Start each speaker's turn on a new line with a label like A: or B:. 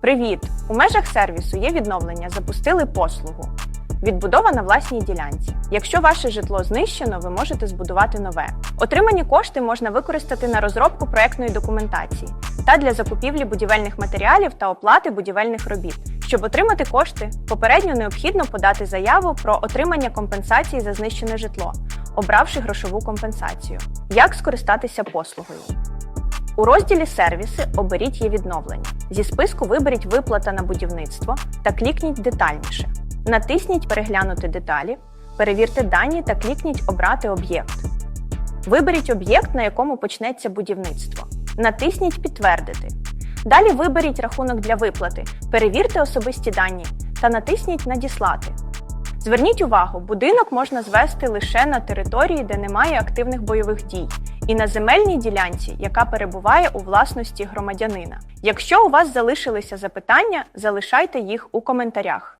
A: Привіт! У межах сервісу є відновлення. Запустили послугу. Відбудова на власній ділянці. Якщо ваше житло знищено, ви можете збудувати нове. Отримані кошти можна використати на розробку проектної документації та для закупівлі будівельних матеріалів та оплати будівельних робіт. Щоб отримати кошти, попередньо необхідно подати заяву про отримання компенсації за знищене житло, обравши грошову компенсацію. Як скористатися послугою? У розділі Сервіси оберіть є відновлення. Зі списку виберіть Виплата на будівництво та клікніть детальніше. Натисніть Переглянути деталі, перевірте дані та клікніть Обрати об'єкт. Виберіть об'єкт, на якому почнеться будівництво. Натисніть Підтвердити. Далі виберіть рахунок для виплати, перевірте особисті дані та натисніть Надіслати. Зверніть увагу, будинок можна звести лише на території, де немає активних бойових дій, і на земельній ділянці, яка перебуває у власності громадянина. Якщо у вас залишилися запитання, залишайте їх у коментарях.